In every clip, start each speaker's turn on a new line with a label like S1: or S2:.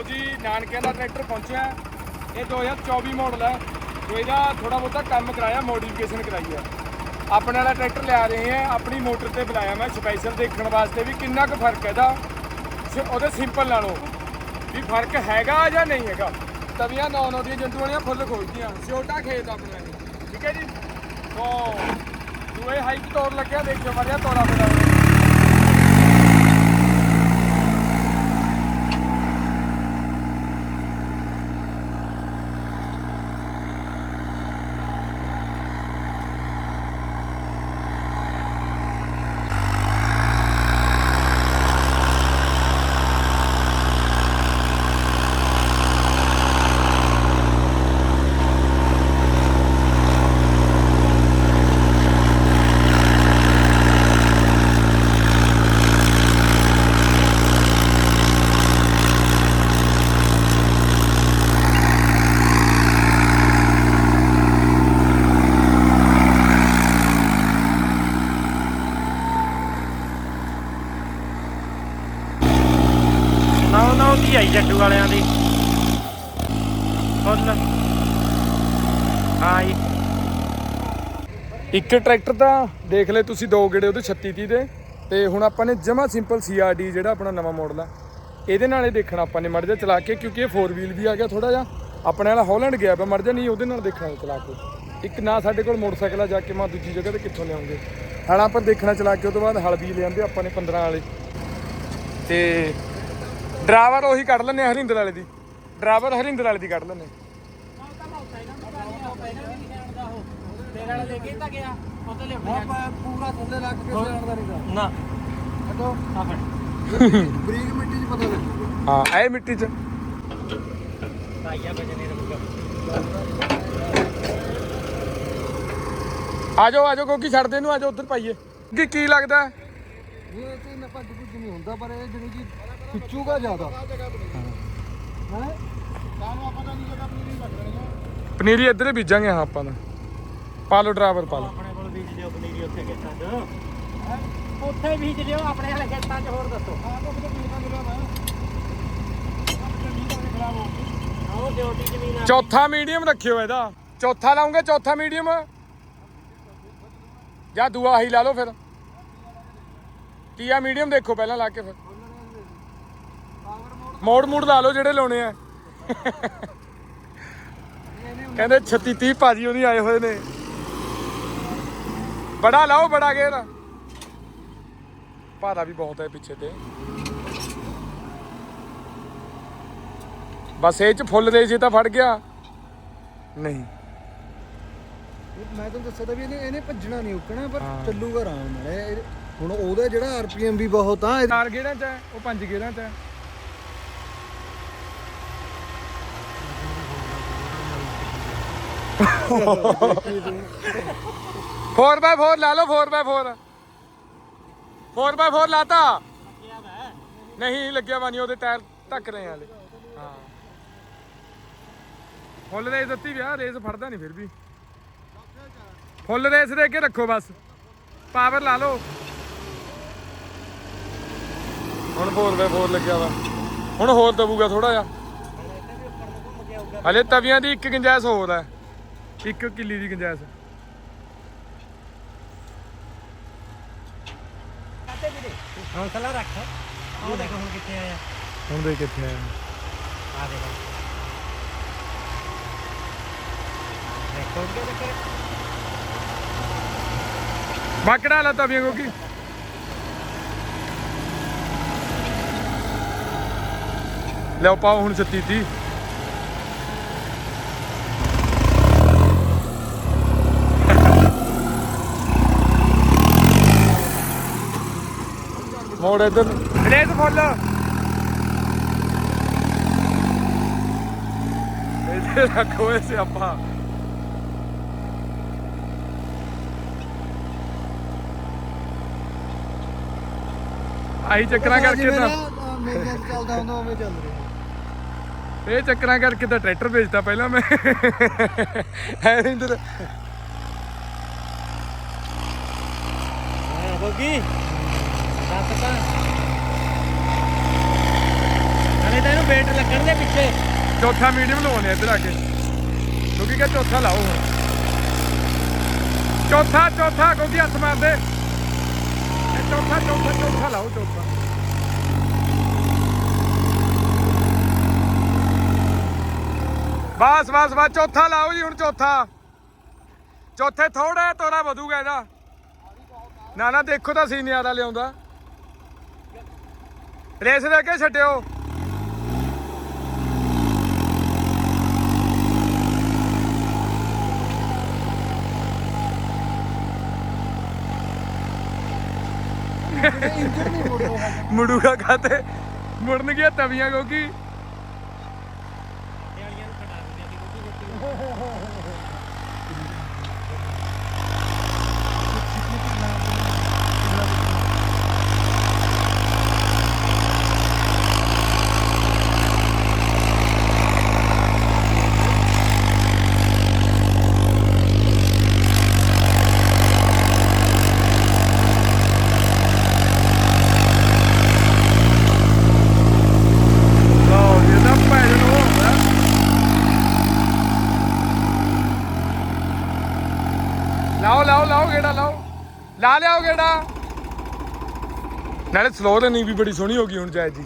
S1: ਲਓ ਜੀ, ਨਾਨਕਿਆਂ ਦਾ ਟਰੈਕਟਰ ਪਹੁੰਚਿਆ। ਹੈ। ਇਹ 2024 ਮਾਡਲ ਹੈ। ਇਹਦਾ ਥੋੜਾ ਬਹੁਤਾ ਕੰਮ ਕਰਾਇਆ ਮੋਡੀਫਿਕੇਸ਼ਨ ਕਰਾਈ ਹੈ। ਆਪਣੇ ਵਾਲਾ ਟਰੈਕਟਰ ਲਿਆ ਰਹੇ ਆ ਆਪਣੀ ਮੋਟਰ ਤੇ ਬੁਲਾਇਆ ਮੈਂ ਸਪੈਸ਼ਲ ਦੇਖਣ ਵਾਸਤੇ ਵੀ ਕਿੰਨਾ ਕੁ ਫ਼ਰਕ ਹੈ ਇਹਦਾ। ਸ- ਉਹਦੇ ਸਿੰਪਲ ਨਾਲੋਂ ਵੀ ਫ਼ਰਕ ਹੈਗਾ ਜਾਂ ਨਹੀਂ ਹੈਗਾ। ਤਵੀਆਂ ਨੌ ਨੌ ਦੀਆਂ ਜੰਤੂਆਂ ਦੀਆਂ ਫੁੱਲ ਖੋਲਦੀਆਂ ਛੋਟਾ ਖੇਤ ਆਪਣਾ ਇਹ। ਠੀਕ ਹੈ ਜੀ? ਤੋਂ ਦੂਏ ਹਾਈਕ ਤੋੜ ਲੱਗਿਆ, ਦੇਖਿਓ ਮਰਿਆ ਤੋੜਾ ਮੇਰਾ
S2: ਨੌ ਨੌ ਕੀ ਆਈ ਜੱਟੂ ਵਾਲਿਆਂ ਦੀ। ਫੁੱਲ। ਹਾਂ
S1: ਇੱਕ ਟਰੈਕਟਰ ਦਾ ਦੇਖ ਲੈ ਤੁਸੀਂ ਦੋ ਗੇੜੇ ਉਹਦੇ 36 30 ਦੇ। ਤੇ ਹੁਣ ਆਪਾਂ ਨੇ ਜਮਾ ਸਿੰਪਲ ਸੀਆਰਡੀ ਜਿਹੜਾ ਆਪਣਾ ਨਵਾਂ ਮਾਡਲ ਆ, ਇਹਦੇ ਨਾਲ ਇਹ ਦੇਖਣਾ ਆਪਾਂ ਨੇ ਮੜ ਜਾ ਚਲਾ ਕੇ, ਕਿਉਂਕਿ ਇਹ 4 ਵੀਲ ਵੀ ਆ ਗਿਆ ਥੋੜਾ ਜਿਹਾ। ਆਪਣੇ ਵਾਲਾ ਹਾਲੈਂਡ ਗਿਆ ਪਿਆ, ਮੜ ਜਾ ਨਹੀਂ ਉਹਦੇ ਨਾਲ ਦੇਖਣਾ ਚਲਾ ਕੇ। ਇੱਕ ਨਾ ਸਾਡੇ ਕੋਲ ਮੋਟਰਸਾਈਕਲ ਆ, ਜਾ ਕੇ ਮੈਂ ਦੂਜੀ ਜਗ੍ਹਾ ਤੇ ਕਿੱਥੋਂ ਲਿਆਉਂਗੇ। ਹਲਾਂ ਪਰ ਦੇਖਣਾ ਚਲਾ ਕੇ ਉਹ ਤੋਂ ਬਾਅਦ ਹਲ ਵੀ ਲਿਆਂਦੇ ਆਪਾਂ ਨੇ 15 ਵਾਲੇ। ਤੇ ਡਰਾਈਵਰ ਉਹੀ ਕੱਢ ਲੈਣੇ ਹਰਿੰਦਰ ਵਾਲੇ ਦੀ। ਡਰਾਈਵਰ ਹਰਿੰਦਰ ਵਾਲੇ ਦੀ ਕੱਢ ਲੈਣੇ
S2: ਤੇਰਾ ਲੈ ਕੇ ਤਾਂ ਗਿਆ ਉਹ ਤੇ
S3: ਪੂਰਾ ਥੱਲੇ ਲੱਗ ਕੇ ਜਾਣਦਾ ਨਹੀਂ
S2: ਨਾ।
S3: ਹਟੋ
S2: ਆ ਫੜ
S3: ਬਰੀਕ ਮਿੱਟੀ 'ਚ ਪਤਾ ਲੱਗੂਗਾ
S1: ਹਾਂ ਐ ਮਿੱਟੀ 'ਚ। ਆ ਜਾਓ ਆ ਜਾਓ ਕਿਉਂਕਿ ਛੱਡ ਦੇ ਇਹਨੂੰ ਆ ਜਾਓ ਉੱਧਰ ਪਾਈਏ। ਕੀ ਕੀ ਲੱਗਦਾ?
S3: ਇਹ ਤੇ ਨਾ ਭੱਜ ਭੁੱਜ ਨਹੀਂ ਹੁੰਦਾ ਪਰ ਇਹ ਜਿਹੜੀ ਕਿ ਖਿੱਚੂਗਾ ਜ਼ਿਆਦਾ। ਹੈ?
S1: ਪਨੀਰੀ ਇੱਧਰ ਹੀ ਬੀਜਾਂਗੇ ਹਾਂ ਆਪਾਂ ਤਾਂ। ਪਾ ਲਓ ਡਰਾਈਵਰ ਪਾ ਲਓ।
S2: ਆਪਣੇ ਕੋਲ ਬੀਜ ਲਿਓ ਪਨੀਰੀ ਉੱਥੇ ਖੇਤਾਂ 'ਚ। ਉੱਥੇ ਬੀਜ ਲਿਓ ਆਪਣੇ ਵਾਲੇ ਖੇਤਾਂ 'ਚ ਹੋਰ ਦੱਸੋ। ਆਓ ਡਿਊਟੀ ਜ਼ਮੀਨ ਆ
S1: ਚੌਥਾ ਮੀਡੀਅਮ ਰੱਖਿਓ ਇਹਦਾ। ਚੌਥਾ ਲਾਉਂਗੇ ਚੌਥਾ ਮੀਡੀਅਮ। ਜਾਂ ਦੂਆ ਹੀ ਲਾ ਲਓ ਫਿਰ। ਤੀਆ ਮੀਡੀਅਮ ਦੇਖੋ ਪਹਿਲਾਂ ਲਾ ਕੇ ਫਿਰ। ਮੋੜ ਮੋੜ ਲਾ ਲਓ ਜਿਹੜੇ ਲਾਉਣੇ ਆ। ਕਹਿੰਦੇ 36 30 ਭਾਜੀ ਉਹਦੀ ਆਏ ਹੋਏ ਨੇ। ਬੜਾ ਲਾਓ ਬੜਾ ਗੇਰ ਭਾਰਾ ਵੀ ਬਹੁਤ ਹੈ ਪਿੱਛੇ ਤੇ। ਬਸ ਇਹ ਚ ਫੁੱਲ ਦੇ ਜੇ ਤਾਂ ਫੜ ਗਿਆ। ਨਹੀਂ।
S3: ਮੈਂ ਤੁਹਾਨੂੰ ਦੱਸਿਆ ਤਾਂ ਵੀ ਇਹਨੇ ਇਹਨੇ ਭੱਜਣਾ ਨਹੀਂ ਉੱਕਣਾ ਪਰ। ਚੱਲੂਗਾ ਆਰਾਮ ਨਾਲ। ਹੁਣ ਉਹਦਾ ਜਿਹੜਾ ਆਰਪੀਐਮ ਵੀ ਬਹੁਤ ਆ ਇਹ-
S1: ਚਾਰ ਗੇੜਾਂ ਚ ਉਹ ਪੰਜ ਗੇੜਾਂ ਚ ਹੈ ਫੋਰ ਬਾਈ ਫੋਰ ਲਾ ਲਓ 4x4 4x4 ਲਾਤਾ। ਨਹੀਂ, ਲੱਗਿਆ ਵਾ ਨਹੀਂ, ਉਹਦੇ ਟਾਇਰ ਧੱਕ ਰਹੇ ਆ ਹਾਂ। ਫੁੱਲ ਰੇਸ ਦਿੱਤੀ ਵਿਆਹ ਰੇਸ ਫੜਦਾ ਨਹੀਂ ਫਿਰ ਵੀ। ਫੁੱਲ ਰੇਸ ਦੇ ਕੇ ਰੱਖੋ ਬਸ। ਪਾਵਰ ਲਾ ਲਓ। ਹੁਣ 4x4 ਲੱਗਿਆ ਵਾ। ਹੁਣ ਹੋਰ ਦਬੂਗਾ ਥੋੜਾ ਜਿਹਾ। ਹਲੇ ਤਵੀਆਂ ਦੀ ਇੱਕ ਗੁੰਜਾਇਸ਼ ਹੋਰ ਹੈ। ਇੱਕ ਕਿੱਲੀ ਦੀ ਗੁੰਜਾਇਸ਼।
S2: ਕਾਤੇ ਵੀਰੇ ਹੌਸਲਾ ਰੱਖ। ਉਹ ਦੇਖੋ ਹੁਣ ਕਿੱਥੇ ਆਇਆ।
S1: ਹੁਣ ਦੇ ਕਿੱਥੇ ਆਇਆ।
S2: ਆ ਦੇਖੋ। ਦੇਖੋ ਕਿ ਦੇਖੋ
S1: ਬਾਕੜਾ ਲਾ ਤਵੀਆਂ ਕੋ ਕੀ ਲਿਓ ਪਾਓ ਹੁਣ 36 30 ਮੋੜ ਇਧਰ? ਰੇਸ ਫੁੱਲ ਇਹਦੇ ਰੱਖੋ ਐ ਸਿਆਪਾ। ਆਹੀ ਚੱਕਰਾਂ ਕਰਕੇ ਤਾਂ
S3: ਮੇਜਰ ਚੱਲਦਾ ਹੁੰਦਾ ਉਵੇਂ ਚੱਲ ਰਿਹਾ
S1: ਇਹ। ਚੱਕਰਾਂ ਕਰਕੇ ਤਾਂ ਟਰੈਕਟਰ ਵੇਚਤਾ ਪਹਿਲਾਂ ਮੈਂ। ਹੈ ਇੰਦਰ
S2: ਹੋ ਗਈ ਦੱਸ ਤਾਂ ਅਰੇ ਤਾਂ ਇਹਨੂੰ ਵੇਟ ਲੱਗਣ ਦੇ ਪਿੱਛੇ।
S1: ਚੌਥਾ ਮੀਡੀਅਮ ਲਾਉਣੇ ਇੱਧਰ ਆ ਕੇ। ਕਿਉਂਕਿ ਕਿ ਚੌਥਾ ਲਾਓ ਹੁਣ। ਚੌਥਾ ਚੌਥਾ, ਕਿਉਂਕਿ ਹੱਥ ਮਾਰਦੇ। ਇਹ ਚੌਥਾ ਚੌਥਾ ਚੌਥਾ ਲਾਓ, ਚੌਥਾ। ਬਸ ਬਸ ਬਸ, ਚੌਥਾ ਲਾਓ ਜੀ ਹੁਣ ਚੌਥਾ। ਚੌਥੇ ਥੋੜਾ ਤੋਰਾ ਵਧੂਗਾ ਇਹਦਾ। ਨਾ ਨਾ, ਦੇਖੋ ਤਾਂ ਸੀ ਨਿਆਰਾ ਲਿਆਉਂਦਾ। ਰੇਸ ਦੇ ਕੇ ਛੱਡਿਓ।
S3: ਇੰਜਨ ਨਹੀਂ ਮੋੜ
S1: ਮੁੜੂਗਾ ਖਾਤੇ ਮੁੜਨ ਗਿਆ ਤਵੀਆਂ ਕਿਉਂਕਿ।
S2: ਵਾਲੀਆਂ ਨੂੰ ਖੜਾ ਦਿੰਦੇ ਆ ਕਿ
S1: ਲਓ ਜੀ ਇਹਦਾ ਭੈਣ ਨੂੰ ਹੁੰਦਾ ਲਾਓ ਲਾਓ ਲਾਓ ਗੇੜਾ ਲਾਓ ਗੇੜਾ ਨਾਲੇ ਸਲੋ ਰਨਿੰਗ ਵੀ ਬੜੀ ਸੋਹਣੀ ਹੋ ਗਈ ਹੁਣ ਜਾਇਦ ਜੀ।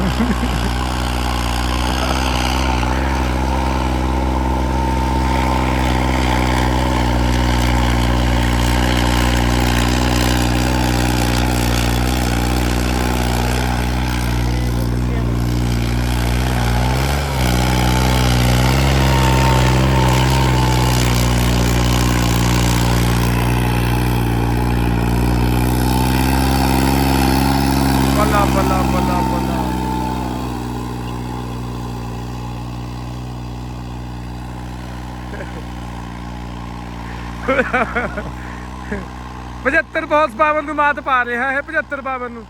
S1: ਬੱਲਾ ਬੱਲਾ ਬੱਲਾ ਬੱਲਾ ਪਝੱਤਰ ਬਹੁਤ ਪਾਵਰ ਨੂੰ ਮਾਤ ਪਾ ਰਿਹਾ ਹੈ 75 ਪਾਵਰ ਨੂੰ।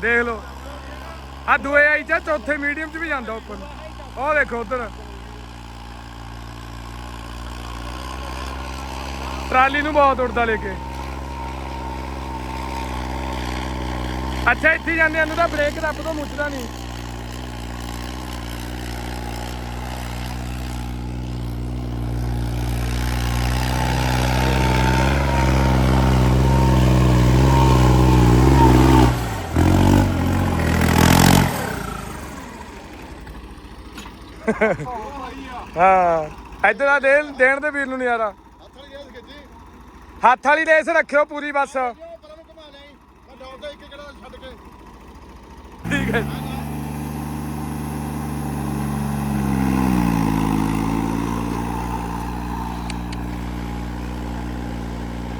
S1: ਦੇਖ ਲਓ। ਆ ਦੂਏ ਆਈ ਚਾ ਚੌਥੇ ਮੀਡੀਅਮ ਚ ਵੀ ਜਾਂਦਾ ਉੱਪਰ ਉਹ ਦੇਖੋ ਉਧਰ। ਟਰਾਲੀ ਨੂੰ ਬਹੁਤ ਉੜਦਾ ਲੈ ਕੇ। ਅੱਛਾ ਇੱਥੇ ਜਾਂਦੇ ਇਹਨੂੰ ਤਾਂ ਬ੍ਰੇਕ ਰੱਬ ਤੋਂ ਮੁੱਚਦਾ ਨਹੀਂ। ਹਾਂ ਇੱਧਰ ਆ ਦੇਣ ਦੇਣ ਦੇ ਵੀਰ ਨੂੰ ਨਜ਼ਾਰਾ।
S3: ਹੱਥ ਵਾਲੀ
S1: ਰੇਸ ਰੱਖਿਓ ਪੂਰੀ ਬਸ
S3: ਪਰਾਂ ਨੂੰ ਘੁਮਾ ਲਈ ਮੈਂ ਡੌਟ ਦਾ ਇੱਕ ਕਿਹੜਾ ਛੱਡ ਕੇ
S1: ਠੀਕ ਹੈ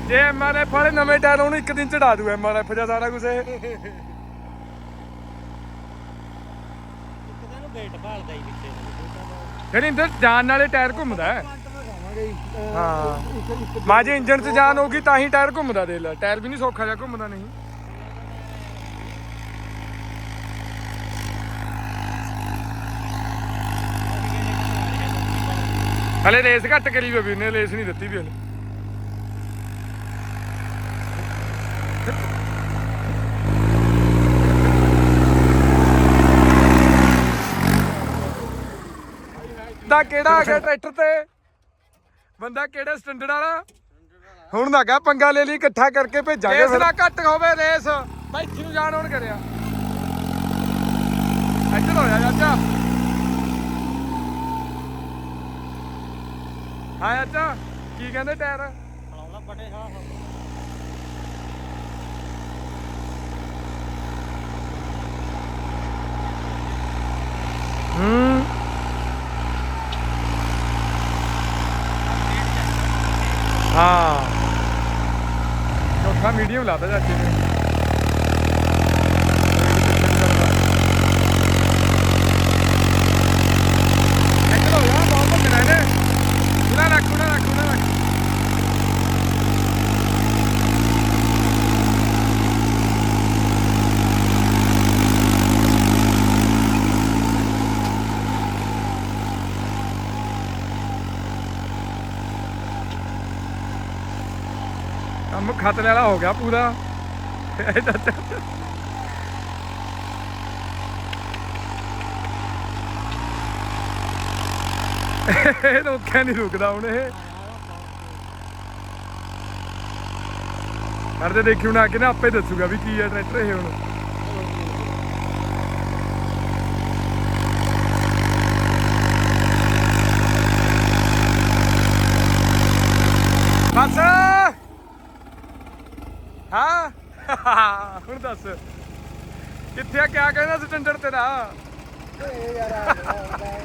S1: ਜੇ ਐਮਆਰਐਫ ਵਾਲੇ ਨਵੇਂ ਟਾਇਰ ਉਹਨੂੰ ਇੱਕ ਦਿਨ ਚੜਾ ਦੂ ਐਮਆਰਐਫ ਜਾਂ ਸਾਰਾ ਕੁਝ ਇਹ।
S2: ਭਾਲਦਾ ਹੀ ਪਿੱਛੇ।
S1: ਜਿਹੜੀ ਇੰਦਰ ਜਾਨ ਵਾਲੇ ਟਾਇਰ ਘੁੰਮਦਾ ਹੈ। ਹਾਂ। ਮਾਜੇ ਇੰਜਨ 'ਚ ਜਾਨ ਹੋਗੀ ਤਾਂ ਹੀ ਟਾਇਰ ਘੁੰਮਦਾ ਦੇ ਲੈ। ਟਾਇਰ ਵੀ ਨਹੀਂ ਸੌਖਾ ਜਿਹਾ ਘੁੰਮਦਾ ਨਹੀਂ। ਹਲੇ ਰੇਸ ਘੱਟ ਕਰੀ ਵੀ ਉਹਨੇ ਰੇਸ ਨਹੀਂ ਦਿੱਤੀ ਵੀ ਹਲੇ। ਦਾ ਕਿਹੜਾ ਆ ਗਿਆ ਟਰੈਕਟਰ ਤੇ? ਬੰਦਾ ਕਿਹੜੇ ਸਟੈਂਡਰਡ ਵਾਲਾ? ਹੁਣ ਨਾ ਕਹ ਪੰਗਾ ਲੈ ਲਈ ਇਕੱਠਾ ਕਰਕੇ ਭੇਜਾਂਗੇ ਰੇਸ ਨਾ ਘੱਟ ਹੋਵੇ ਰੇਸ। ਬੈਠੀ ਨੂੰ ਜਾਣ ਹੁਣ ਕਰਿਆ ਇੱਧਰ ਹੋ ਜਾ ਚਾਚਾ ਹਾਂ ਚਾਚਾ ਕੀ ਕਹਿੰਦੇ ਟਾਇਰ?
S2: ਖਲਾਉਣਾ ਬਟੇ ਖਾ
S1: ਹੂੰ। ਹਾਂ। ਚੌਥਾ ਮੀਡੀਅਮ ਲਾਦਾ ਚਾਚੇ ਨੇ ਇੱਧਰ ਹੋ ਜਾ ਬਹੁਤ ਭੱਜਣਾ ਇਹਨੇ। Una rack, una rack, una rack. ਕੰਮ ਖਤਰੇ ਵਾਲਾ ਹੋ ਗਿਆ ਪੂਰਾ ਚਾਚਾ ਇਹ ਰੋਕਿਆ ਨਹੀਂ ਰੁਕਦਾ ਹੁਣ ਇਹ। ਕਰਦੇ ਦੇਖੀ ਹੁਣ ਆ ਕੇ ਨਾ ਆਪੇ ਦੱਸੂਗਾ ਵੀ ਕੀ ਹੈ ਟਰੈਕਟਰ ਇਹ ਹੁਣ। ਬਸ ਹਾਂ। ਹੁਣ ਦੱਸ। ਕਿੱਥੇ ਆ? ਕਿਆ ਕਹਿੰਦਾ ਸਟੈਂਡਰਡ ਤੇਰਾ?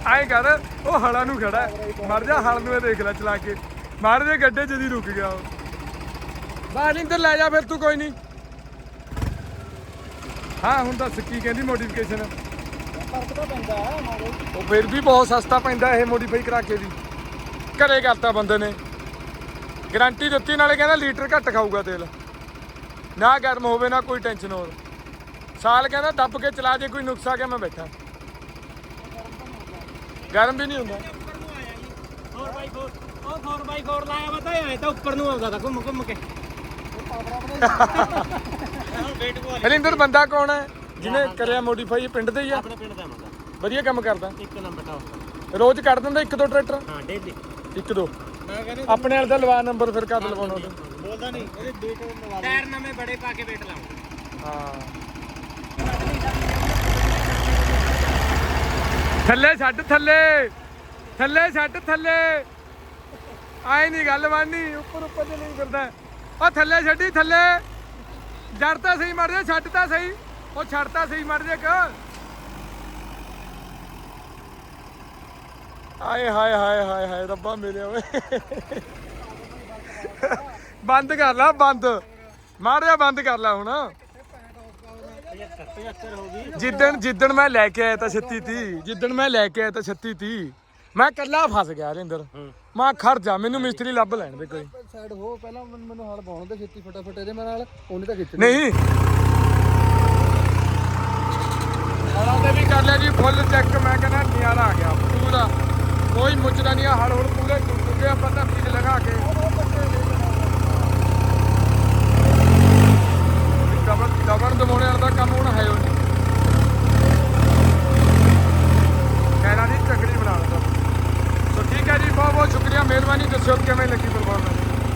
S1: ਆਏ ਕਰ, ਉਹ ਹਲਾਂ ਨੂੰ ਖੜਾ ਹੈ। ਮਰ ਜਾ, ਹਲ ਨੂੰ ਇਹ ਦੇਖ ਲੈ ਚਲਾ ਕੇ। ਮਾਰ ਦੇ ਗੱਡੇ ਜਦੀ ਰੁਕ ਗਿਆ ਉਹ। ਬਾਹਰ ਇੰਦਰ ਲੈ ਜਾ ਫਿਰ ਤੂੰ, ਕੋਈ ਨਹੀਂ ਹਾਂ, ਹੁਣ ਦੱਸ ਕੀ ਕਹਿੰਦੀ ਮੋਡੀਫਿਕੇਸ਼ਨ
S3: ਫ਼ਰਕ ਤਾਂ ਪੈਂਦਾ ਹੈ ਮਾਰੇ
S1: ਉਹ ਫਿਰ ਵੀ ਬਹੁਤ ਸਸਤਾ ਪੈਂਦਾ ਇਹ ਮੋਡੀਫਾਈ ਕਰਾ ਕੇ ਵੀ। ਘਰੇ ਕਰਤਾ ਬੰਦੇ ਨੇ। ਗਾਰੰਟੀ ਦਿੱਤੀ, ਨਾਲੇ ਕਹਿੰਦਾ ਲੀਟਰ ਘੱਟ ਖਾਊਗਾ ਤੇਲ। ਨਾ ਗਰਮ ਹੋਵੇ, ਨਾ ਕੋਈ ਟੈਨਸ਼ਨ ਹੋਰ। ਸਾਲ ਕਹਿੰਦਾ ਦੱਬ ਕੇ ਚਲਾ ਜੇ, ਕੋਈ ਨੁਕਸਾ ਆ ਮੈਂ ਬੈਠਾ। ਗਰਮ ਵੀ ਨਹੀਂ ਹੁੰਦਾ।
S2: 4x4 ਉਹ 4x4 ਲਾਇਆ ਵਾ ਤਾਂ ਐ ਤਾਂ ਉੱਪਰ ਨੂੰ ਆਉਂਦਾ ਤਾਂ ਘੁੰਮ ਘੁੰਮ ਕੇ। ਵੇਟ ਕੋ
S1: ਹਰਿੰਦਰ ਬੰਦਾ ਕੌਣ ਹੈ? ਜਿਹਨੇ ਕਰਿਆ ਮੋਡੀਫਾਈ ਪਿੰਡ ਦੇ ਹੀ ਆ।
S2: ਆਪਣੇ ਪਿੰਡ ਦਾ ਮੁੰਡਾ
S1: ਵਧੀਆ ਕੰਮ ਕਰਦਾ।
S2: ਇੱਕ ਨੰਬਰ ਟਾਪ
S1: ਰੋਜ਼ ਕੱਢ ਦਿੰਦਾ ਇੱਕ ਦੋ ਟਰੈਕਟਰ?
S2: ਹਾਂ ਡੇਲੀ
S1: ਇੱਕ ਦੋ।
S2: ਮੈਂ ਕਹਿੰਦਾ
S1: ਆਪਣੇ ਵਾਲੇ ਦਾ ਲਵਾ ਨੰਬਰ ਫਿਰ ਕਦ ਲਵਾਉਣਾ
S2: ਬੋਲਦਾ ਨਹੀਂ। ਇਹਦੇ ਵੇਟ ਲਵਾ ਟਾਇਰ ਨਵੇਂ ਬੜੇ ਪਾ ਕੇ ਵੇਟ ਲਾਉਂਗਾ
S1: ਹਾਂ। ਥੱਲੇ ਛੱਡ, ਥੱਲੇ। ਥੱਲੇ ਛੱਡ, ਥੱਲੇ। ਆਏ ਨਹੀਂ ਗੱਲ ਬਣਨੀ, ਉੱਪਰ ਉੱਪਰ ਤੇ ਨਹੀਂ ਫਿਰਦਾ। ਉਹ ਥੱਲੇ ਛੱਡੀ, ਥੱਲੇ। ਜੜ ਤਾਂ ਸਹੀ ਮਰ ਜਾ ਛੱਡ ਤਾਂ ਸਹੀ। ਉਹ ਛੱਡਤਾ ਸਹੀ ਮਰ ਜਾ ਕ ਆਏ ਹਾਏ ਹਾਏ ਹਾਏ ਹਾਏ, ਰੱਬਾ ਮੇਰੇ ਓਏ। ਬੰਦ ਕਰ ਲਾ, ਬੰਦ। ਮਾਰਿਆ ਬੰਦ ਕਰ ਲਾ ਹੁਣ।
S2: 75 75 ਹੋ ਗਈ
S1: ਜਿੱਦਣ ਜਿੱਦਣ ਮੈਂ ਲੈ ਕੇ ਆਇਆ ਤਾਂ 36 30 ਜਿੱਦਣ ਮੈਂ ਲੈ ਕੇ ਆਇਆ ਤਾਂ 36 30 ਮੈਂ ਕੱਲਾ ਫਸ ਗਿਆ ਰਿੰਦਰ ਮੈਂ ਖੜ ਜਾ ਮੈਨੂੰ ਮਿਸਤਰੀ ਲੱਭ ਲੈਣ ਦੇ ਕੋਈ।
S3: ਸਾਈਡ ਹੋ ਪਹਿਲਾਂ ਮੈਨੂੰ ਮੈਨੂੰ ਹਲ ਪਾਉਣ ਦੇ ਛੇਤੀ ਫਟਾਫਟ ਇਹਦੇ ਮੇਰੇ ਨਾਲ ਉਹਨੇ ਤਾਂ ਖਿੱਚ
S1: ਨਹੀਂ। ਹਲਾਂ ਤੇ ਵੀ ਕਰ ਲਿਆ ਜੀ ਫੁੱਲ ਚੈੱਕ ਮੈਂ ਕਹਿੰਦਾ ਨਿਆਰਾ ਆ ਗਿਆ ਪੂਰਾ। ਕੋਈ ਮੁੱਚਦਾ ਨਹੀਂ ਹਲ ਹੁਣ ਪੂਰੇ ਟੁੱਟ ਗਿਆ ਪਤਾ ਪੀਜ ਲਗਾ ਕੇ। ਕਬਰ ਕਬਰ ਵਾਲਾ ਦਾ ਕੰਮ ਹੁਣ ਹੈ ਉਹ ਨਹੀਂ। ਕਹਿਣਾ ਨਹੀਂ ਚੱਕਰੀ ਬਣਾ ਲਦਾ। ਸੋ ਠੀਕ ਹੈ ਜੀ ਬਹੁਤ ਬਹੁਤ ਸ਼ੁਕਰੀਆ। ਮਿਹਰਬਾਨੀ, ਦੱਸਿਓ ਕਿਵੇਂ ਲੱਗੀ ਪਰਫਾਰਮੈਂਸ